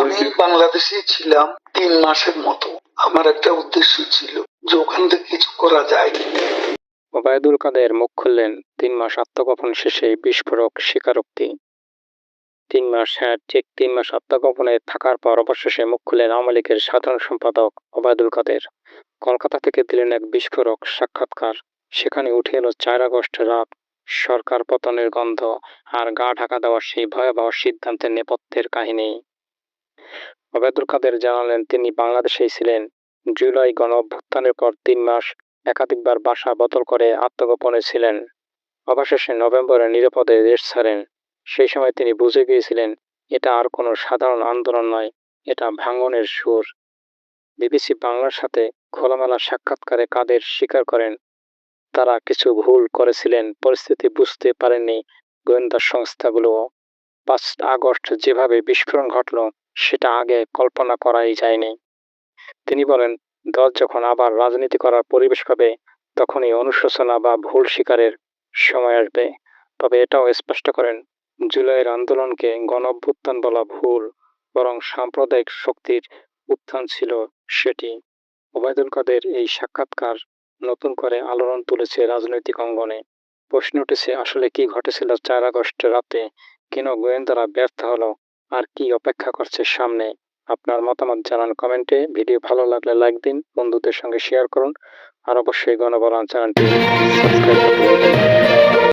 আমি বাংলাদেশে ছিলাম তিন মাসের মতো। আমার একটা উদ্দেশ্য ছিল যে ওখান থেকে কিছু করা যায়। ওবায়দুল কাদের মুখ খুললেন তিন মাস আত্মগোপন শেষে বিস্ফোরক স্বীকারোক্তি। তিন মাস হ্যাঁ ঠিক তিন মাস আত্মগোপনে থাকার পর অবশেষে মুখ খুললেন আওয়ামী লীগের সাধারণ সম্পাদক ওবায়দুল কাদের। কলকাতা থেকে দিলেন এক বিস্ফোরক সাক্ষাৎকার। সেখানে উঠে এলো চার আগস্ট রাত। সরকার পতনের গন্ধ আর গা ঢাকা দেওয়ার সেই ভয়াবহ সিদ্ধান্তের নেপথ্যের কাহিনী। ওবায়দুল কাদের জানালেন, তিনি বাংলাদেশেই ছিলেন। জুলাই গণ পর তিন মাস একাধিকবার বাসা বদল করে আত্মগোপনে ছিলেন। অবশেষে নভেম্বরে নিরাপদে দেশ ছাড়েন। সেই সময় তিনি বুঝে গিয়েছিলেন, এটা আর কোনো সাধারণ আন্দোলন নয়, এটা ভাঙনের সুর। বিবিসি বাংলার সাথে খোলামেলা সাক্ষাৎকারে কাদের স্বীকার করেন, তারা কিছু ভুল করেছিলেন, পরিস্থিতি বুঝতে পারেননি গোয়েন্দা সংস্থাগুলোও পাঁচ আগস্ট যেভাবে বিস্ফোরণ ঘটল সেটা আগে কল্পনা করাই যায়নি। তিনি বলেন, দল যখন আবার রাজনীতি করার পরিবেশ পাবে, তখনই অনুশোচনা বা ভুল স্বীকারের সময় আসবে। তবে এটাও স্পষ্ট করেন, জুলাইয়ের আন্দোলনকে গণ অভ্যুত্থান বলা ভুল, বরং সাম্প্রদায়িক শক্তির উত্থান ছিল সেটি। ওবায়দুল কাদের এই সাক্ষাৎকার নতুন করে আলোড়ন তুলেছে রাজনৈতিক অঙ্গনে। প্রশ্ন উঠেছে, আসলে কি ঘটেছিল চার আগস্ট রাতে? কেন গোয়েন্দারা ব্যর্থ হলো? আর কি অপেক্ষা করছে সামনে, আপনার মতামত জানান কমেন্টে ভিডিও ভালো লাগলে লাইক দিন, বন্ধুদের সঙ্গে শেয়ার করুন, আর অবশ্যই গণবলান চ্যানেলটি সাবস্ক্রাইব।